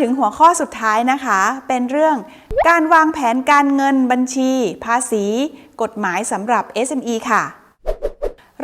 ถึงหัวข้อสุดท้ายนะคะ เป็นเรื่องการวางแผนการเงินบัญชี ภาษี กฎหมายสำหรับ SME ค่ะ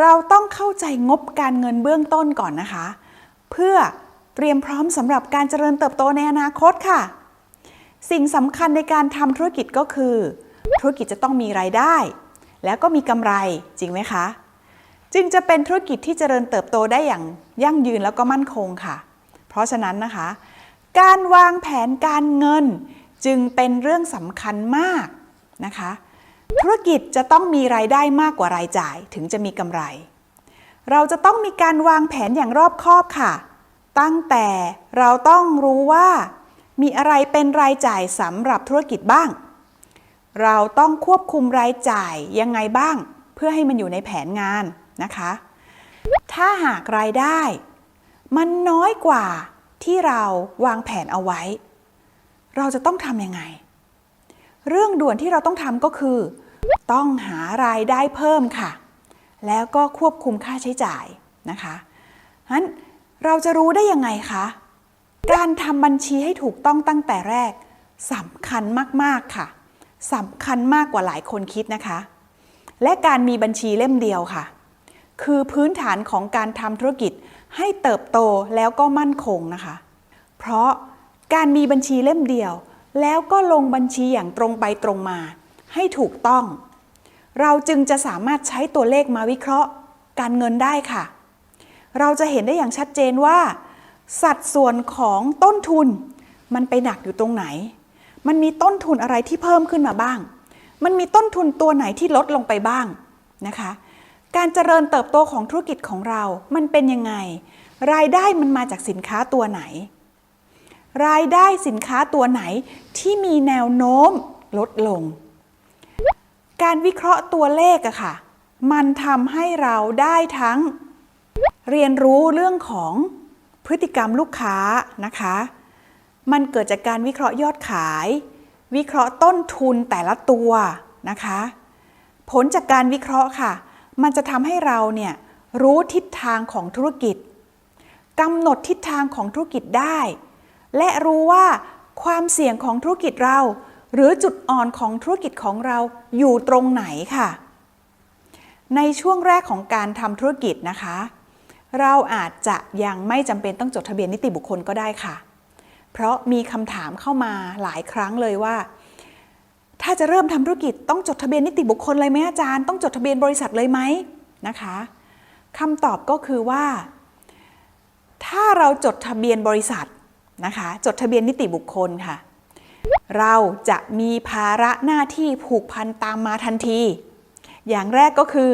เราต้องเข้าใจงบการเงินเบื้องต้นก่อนนะคะ เพื่อเตรียมพร้อมสำหรับการเจริญเติบโตในอนาคตค่ะ สิ่งสำคัญในการทำธุรกิจก็คือ ธุรกิจจะต้องมีรายได้ แล้วก็มีกำไรจริงไหมคะ จึงจะเป็นธุรกิจที่เจริญเติบโตได้อย่างยั่งยืนแล้วก็มั่นคงค่ะ เพราะฉะนั้นนะคะ การวางแผนการเงินจึงเป็นเรื่องสำคัญมากนะคะ ธุรกิจจะต้องมีรายได้มากกว่ารายจ่ายถึงจะมีกำไร เราจะต้องมีการวางแผนอย่างรอบคอบค่ะ ตั้งแต่เราต้องรู้ว่า มีอะไรเป็นรายจ่ายสำหรับธุรกิจบ้าง เราต้องควบคุมรายจ่ายยังไงบ้าง เพื่อให้มันอยู่ในแผนงานนะคะ ถ้าหากรายได้ มันน้อยกว่า ที่เราวางแผนเอาไว้ เราจะต้องทำยังไง เรื่องด่วนที่เราต้องทำก็คือ ต้องหารายได้เพิ่มค่ะ แล้วก็ควบคุมค่าใช้จ่ายนะคะนั้นเราจะรู้ได้ยังไงคะ การทำบัญชีให้ถูกต้องตั้งแต่แรกสำคัญมากๆค่ะสำคัญมากกว่าหลายคนคิดนะคะ และการมีบัญชีเล่มเดียวค่ะ คือพื้นฐานของการทำธุรกิจให้เติบโตแล้วก็มั่นคงนะคะ เพราะการมีบัญชีเล่มเดียว แล้วก็ลงบัญชีอย่างตรงไปตรงมา ให้ถูกต้อง เราจึงจะสามารถใช้ตัวเลขมาวิเคราะห์ การเงินได้ค่ะ เราจะเห็นได้อย่างชัดเจนว่า สัดส่วนของต้นทุน มันไปหนักอยู่ตรงไหน มันมีต้นทุนอะไรที่เพิ่มขึ้นมาบ้าง มันมีต้นทุนตัวไหนที่ลดลงไปบ้างนะคะ การเจริญเติบโตของธุรกิจของเรา มันเป็นยังไง รายได้มันมาจากสินค้าตัวไหน รายได้สินค้าตัวไหนที่มีแนวโน้มลดลง การวิเคราะห์ตัวเลขอะค่ะ มันทำให้เราได้ทั้ง เรียนรู้เรื่องของพฤติกรรมลูกค้านะคะ มันเกิดจากการวิเคราะห์ยอดขาย วิเคราะห์ต้นทุนแต่ละตัวนะคะ ผลจากการวิเคราะห์ค่ะ มันจะทำให้เราเนี่ยรู้ทิศทางของธุรกิจกำหนดทิศทางของธุรกิจได้ และรู้ว่าความเสี่ยงของธุรกิจเรา หรือจุดอ่อนของธุรกิจของเราอยู่ตรงไหนค่ะ ในช่วงแรกของการทำธุรกิจนะคะ เราอาจจะยังไม่จำเป็นต้องจดทะเบียนนิติบุคคลก็ได้ค่ะ เพราะมีคำถามเข้ามาหลายครั้งเลยว่า ถ้าจะเริ่มทำธุรกิจต้องจดทะเบียนนิติบุคคลเลยไหมอาจารย์ ต้องจดทะเบียนบริษัทเลยไหมนะคะคำตอบก็คือว่า ถ้าเราจดทะเบียนบริษัทนะคะจดทะเบียนนิติบุคคลค่ะ เราจะมีภาระหน้าที่ผูกพันตามมาทันที อย่างแรกก็คือ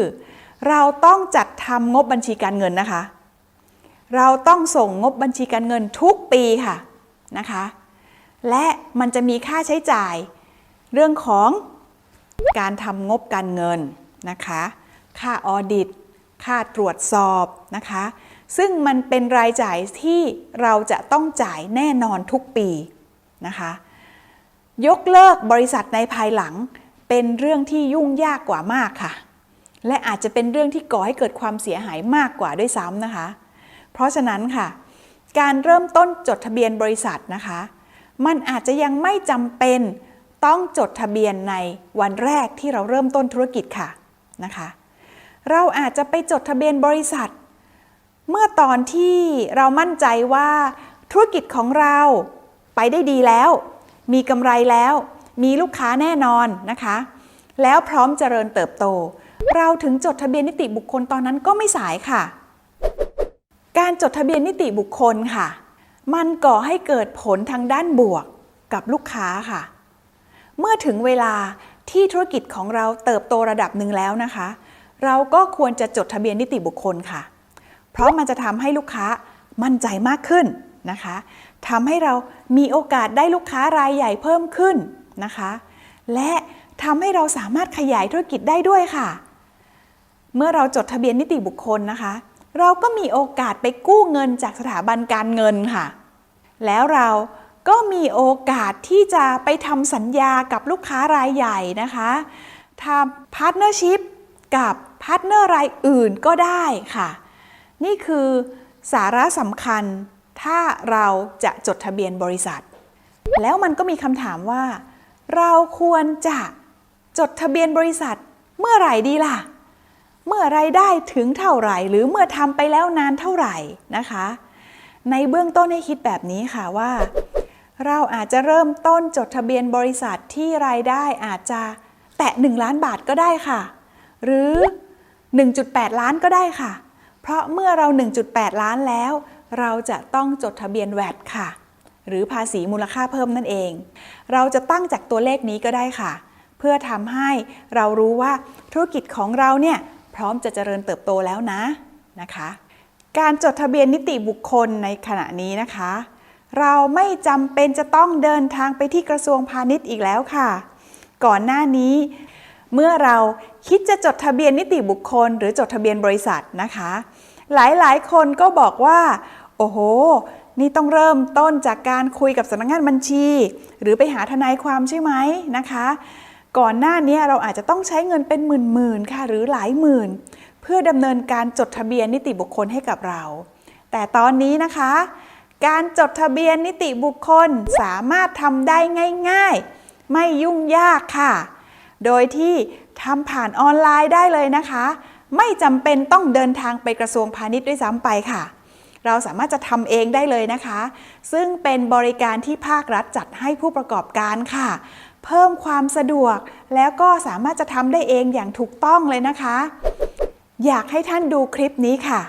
เราต้องจัดทำงบบัญชีการเงินนะคะ เราต้องส่งงบบัญชีการเงินทุกปีค่ะนะคะ และมันจะมีค่าใช้จ่าย เรื่องของการทำงบการเงินนะคะ ค่าออดิต ค่าตรวจสอบนะคะ ซึ่งมันเป็นรายจ่ายที่เราจะต้องจ่ายแน่นอนทุกปีนะคะ ยกเลิกบริษัทในภายหลังเป็นเรื่องที่ยุ่งยากกว่ามากค่ะ และอาจจะเป็นเรื่องที่ก่อให้เกิดความเสียหายมากกว่าด้วยซ้ำนะคะ เพราะฉะนั้นค่ะ การเริ่มต้นจดทะเบียนบริษัทนะคะ มันอาจจะยังไม่จำเป็น ต้องจดทะเบียนในวันแรกที่เราเริ่มต้นธุรกิจค่ะนะคะ เราอาจจะไปจดทะเบียนบริษัท เมื่อตอนที่เรามั่นใจว่าธุรกิจของเราไปได้ดีแล้ว มีกำไรแล้ว มีลูกค้าแน่นอนนะคะ แล้วพร้อมเจริญเติบโต เราถึงจดทะเบียนนิติบุคคลตอนนั้นก็ไม่สายค่ะ การจดทะเบียนนิติบุคคลค่ะ มันก่อให้เกิดผลทางด้านบวกกับลูกค้าค่ะ เมื่อถึงเวลาที่ธุรกิจของเราเติบโตระดับหนึ่งแล้วนะคะ เราก็ควรจะจดทะเบียนนิติบุคคลค่ะ เพราะมันจะทำให้ลูกค้ามั่นใจมากขึ้นนะคะทำให้เรามีโอกาสได้ลูกค้ารายใหญ่เพิ่มขึ้นนะคะ และทำให้เราสามารถขยายธุรกิจได้ด้วยค่ะ เมื่อเราจดทะเบียนนิติบุคคลนะคะ เราก็มีโอกาสไปกู้เงินจากสถาบันการเงินค่ะ แล้วเรา ก็มีโอกาสที่จะไปทำสัญญากับลูกค้ารายใหญ่นะคะทำพาร์ทเนอร์ชิพกับพาร์ทเนอร์รายอื่นก็ได้ค่ะ นี่คือสาระสำคัญถ้าเราจะจดทะเบียนบริษัท แล้วมันก็มีคำถามว่า เราควรจะจดทะเบียนบริษัทเมื่อไหร่ดีล่ะ เมื่อไรายได้ถึงเท่าไหร่ หรือเมื่อทำไปแล้วนานเท่าไหร่นะคะ ในเบื้องต้นให้คิดแบบนี้ค่ะว่า เราอาจจะเริ่มต้นจดทะเบียนบริษัทที่รายได้อาจจะแตะ 1 ล้านบาทก็ได้ค่ะ หรือ 1.8 ล้านก็ได้ค่ะ เพราะเมื่อเรา 1.8 ล้านแล้ว เราจะต้องจดทะเบียนแวดค่ะ หรือภาษีมูลค่าเพิ่มนั่นเอง เราจะตั้งจากตัวเลขนี้ก็ได้ค่ะ เพื่อทำให้เรารู้ว่าธุรกิจของเราเนี่ยพร้อมจะเจริญเติบโตแล้วนะนะคะ การจดทะเบียนนิติบุคคลในขณะนี้นะคะ เราไม่จำเป็นจะต้องเดินทางไปที่กระทรวงพาณิชย์อีกแล้วค่ะ ก่อนหน้านี้ เมื่อเราคิดจะจดทะเบียนนิติบุคคล หรือจดทะเบียนบริษัทนะคะ หลายๆ คนก็บอกว่า โอ้โห นี่ต้องเริ่มต้นจากการคุยกับสำนักงานบัญชี หรือไปหาทนายความใช่ไหมนะคะ ก่อนหน้านี้เราอาจจะต้องใช้เงินเป็นหมื่นๆค่ะหรือหลายหมื่น เพื่อดำเนินการจดทะเบียนนิติบุคคลให้กับเรา แต่ตอนนี้นะคะ การจดทะเบียนนิติบุคคลสามารถทำได้ง่าย ๆ ไม่ยุ่งยากค่ะ โดยที่ทำผ่านออนไลน์ได้เลยนะคะ ไม่จำเป็นต้องเดินทางไปกระทรวงพาณิชย์ด้วยซ้ำไปค่ะ เราสามารถจะทำเองได้เลยนะคะ ซึ่งเป็นบริการที่ภาครัฐจัดให้ผู้ประกอบการค่ะ เพิ่มความสะดวกแล้วก็สามารถจะทำได้เองอย่างถูกต้องเลยนะคะ อยากให้ท่านดูคลิปนี้ค่ะ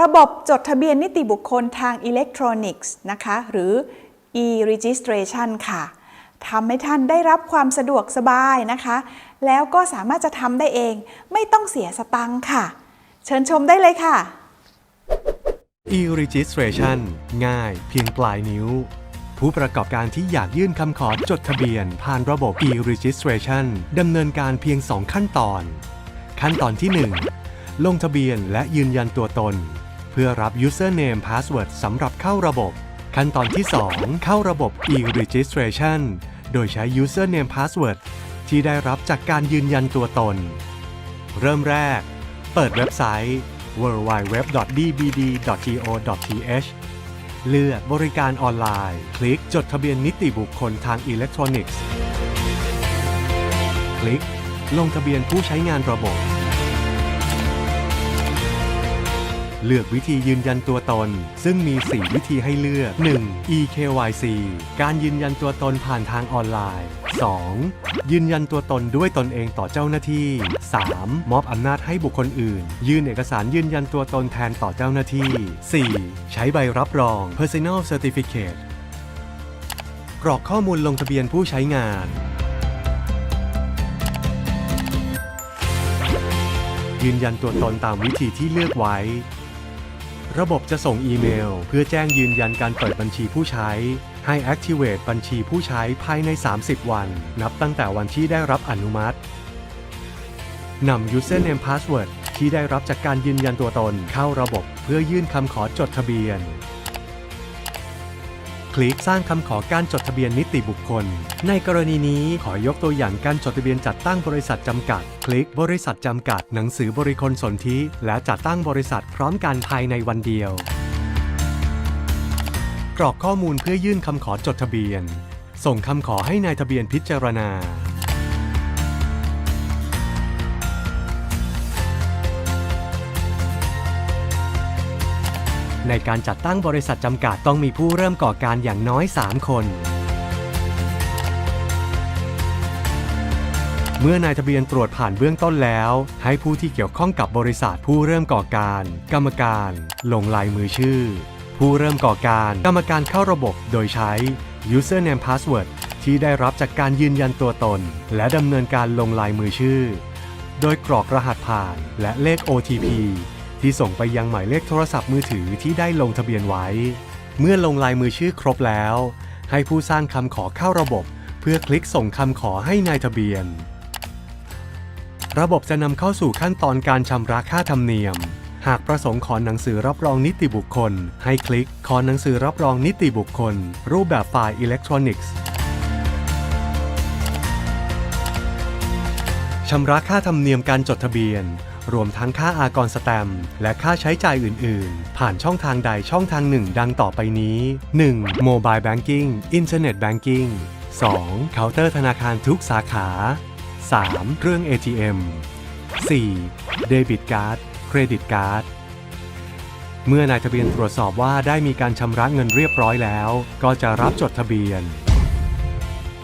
ระบบจดทะเบียนนิติบุคคลทางอิเล็กทรอนิกส์นะคะหรือ e-registration ค่ะทำให้ท่านได้รับความสะดวกสบายนะคะ แล้วก็สามารถจะทำได้เอง ไม่ต้องเสียสตังค์ค่ะ เชิญชมได้เลยค่ะ e-registration ง่ายเพียงปลายนิ้ว ผู้ประกอบการที่อยากยื่นคำขอจดทะเบียน ผ่านระบบ e-registration ดำเนินการเพียง 2 ขั้นตอน ขั้นตอนที่ 1 ลงทะเบียนและยืนยันตัวตน เพื่อรับ username password สำหรับเข้าระบบ ขั้นตอนที่ 2 เข้าระบบ e-registration โดยใช้ username password ที่ได้รับจากการยืนยันตัวตน เริ่มแรก เปิดเว็บไซต์ www.dbd.go.th เลือกบริการออนไลน์ คลิกจดทะเบียนนิติบุคคลทางอิเล็กทรอนิกส์ คลิก ลงทะเบียนผู้ใช้งานระบบ เลือกวิธียืนยันตัวตน ซึ่งมี 4 วิธีให้เลือก 1. eKYC การยืนยันตัวตนผ่านทางออนไลน์ 2. ยืนยันตัวตนด้วยตนเองต่อเจ้าหน้าที่ 3. มอบอำนาจให้บุคคลอื่น ยื่นเอกสารยืนยันตัวตนแทนต่อเจ้าหน้าที่ 4. ใช้ใบรับรอง Personal Certificate กรอกข้อมูลลงทะเบียนผู้ใช้งานยืนยันตัวตนตามวิธีที่เลือกไว้ ระบบจะส่งอีเมล เพื่อแจ้งยืนยันการเปิดบัญชีผู้ใช้ ให้ Activate บัญชีผู้ใช้ภายใน 30 วัน นับตั้งแต่วันที่ได้รับอนุมัตินำ Username Password ที่ได้รับจากการยืนยันตัวตนเข้าระบบเพื่อยื่นคำขอจดทะเบียน คลิกสร้างคำขอการจดทะเบียนนิติบุคคล ในกรณีนี้ขอยกตัวอย่างการจดทะเบียนจัดตั้งบริษัทจำกัด คลิกบริษัทจำกัดหนังสือบริคลสนธิและจัดตั้งบริษัทพร้อมกันภายในวันเดียว กรอกข้อมูลเพื่อยื่นคำขอจดทะเบียน ส่งคำขอให้นายทะเบียนพิจารณา ในการจัดตั้งบริษัทจำกัดต้องมีผู้เริ่มก่อการอย่างน้อย 3 คน เมื่อนายทะเบียนตรวจผ่านเบื้องต้นแล้ว ให้ผู้ที่เกี่ยวข้องกับบริษัทผู้เริ่มก่อการ กรรมการ ลงลายมือชื่อ ผู้เริ่มก่อการ กรรมการเข้าระบบโดยใช้ username password ที่ได้รับจากการยืนยันตัวตน และดำเนินการลงลายมือชื่อ โดยกรอกรหัสผ่านและเลข OTP ที่ส่งไปยังหมายเลขโทรศัพท์มือถือที่ได้ลงทะเบียนไว้ เมื่อลงลายมือชื่อครบแล้ว ให้ผู้สร้างคำขอเข้าระบบ เพื่อคลิกส่งคำขอให้นายทะเบียน ระบบจะนำเข้าสู่ขั้นตอนการชำระค่าธรรมเนียม หากประสงค์ขอหนังสือรับรองนิติบุคคล ให้คลิกขอหนังสือรับรองนิติบุคคล รูปแบบไฟล์อิเล็กทรอนิกส์ชำระค่าธรรมเนียมการจดทะเบียน รวมทั้งค่าอากรสแตมและค่าใช้จ่ายอื่น ๆ ผ่านช่องทางใดช่องทางหนึ่ง ดังต่อไปนี้ 1. Mobile Banking Internet Banking 2. เคาน์เตอร์ธนาคารทุกสาขา 3. เครื่อง ATM 4. เดบิตการ์ด เครดิตการ์ด เมื่อนายทะเบียนตรวจสอบว่าได้มีการชำระเงินเรียบร้อยแล้ว ก็จะรับจดทะเบียน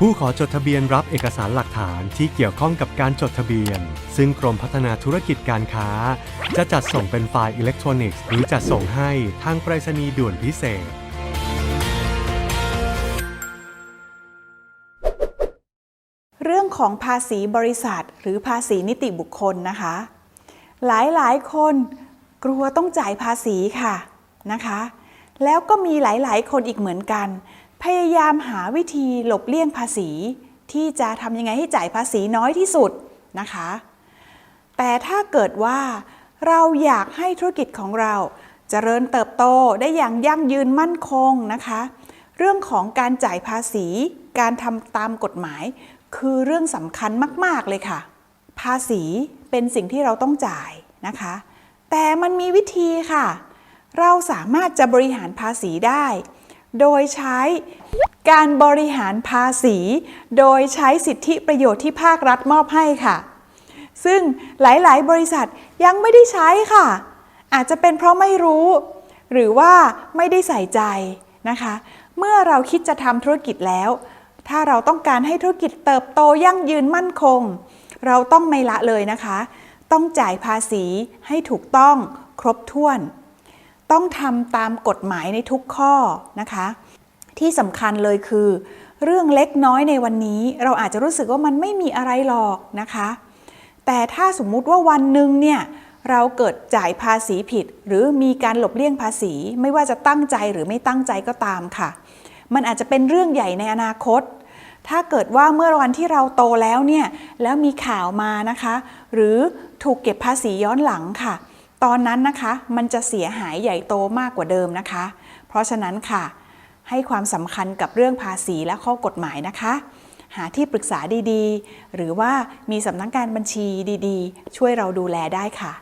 ผู้ขอจดทะเบียนรับเอกสารหลักฐานที่เกี่ยวข้องกับการจดทะเบียน ซึ่งกรมพัฒนาธุรกิจการค้า จะจัดส่งเป็นไฟล์อิเล็กทรอนิกส์ หรือจัดส่งให้ทางไปรษณีย์ด่วนพิเศษ เรื่องของภาษีบริษัท หรือภาษีนิติบุคคลนะคะ หลายหลายคนกลัวต้องจ่ายภาษีค่ะนะคะ แล้วก็มีหลาย ๆ คนอีกเหมือนกัน พยายามหาวิธีหลบเลี่ยงภาษี ที่จะทำยังไงให้จ่ายภาษีน้อยที่สุดนะคะ แต่ถ้าเกิดว่าเราอยากให้ธุรกิจของเราเจริญเติบโตได้อย่างยั่งยืนมั่นคงนะคะ เรื่องของการจ่ายภาษี การทำตามกฎหมาย คือเรื่องสำคัญมาก ๆ เลยค่ะ ภาษีเป็นสิ่งที่เราต้องจ่ายนะคะ แต่มันมีวิธีค่ะ เราสามารถจะบริหารภาษีได้ โดยใช้การบริหารภาษี โดยใช้สิทธิประโยชน์ที่ภาครัฐมอบให้ค่ะ ซึ่งหลายๆ บริษัทยังไม่ได้ใช้ค่ะ อาจจะเป็นเพราะไม่รู้ หรือว่าไม่ได้ใส่ใจนะคะ เมื่อเราคิดจะทำธุรกิจแล้ว ถ้าเราต้องการให้ธุรกิจเติบโตยั่งยืนมั่นคง เราต้องไม่ละเลยนะคะ ต้องจ่ายภาษีให้ถูกต้องครบถ้วน ต้องทำตามกฎหมายในทุกข้อนะคะ ที่สำคัญเลยคือ เรื่องเล็กน้อยในวันนี้ เราอาจจะรู้สึกว่ามันไม่มีอะไรหรอกนะคะ แต่ถ้าสมมุติว่าวันหนึ่งเนี่ยเราเกิดจ่ายภาษีผิด หรือมีการหลบเลี่ยงภาษี ไม่ว่าจะตั้งใจหรือไม่ตั้งใจก็ตามค่ะ มันอาจจะเป็นเรื่องใหญ่ในอนาคต ถ้าเกิดว่าเมื่อวันที่เราโตแล้วเนี่ยแล้วมีข่าวมานะคะ หรือถูกเก็บภาษีย้อนหลังค่ะ ตอนนั้นนะคะมันจะเสียหายใหญ่โตมากกว่าเดิมนะคะ เพราะฉะนั้นค่ะ ให้ความสำคัญกับเรื่องภาษีและข้อกฎหมายนะคะ หาที่ปรึกษาดีๆ หรือว่ามีสำนักงานบัญชีดีๆ ช่วยเราดูแลได้ค่ะ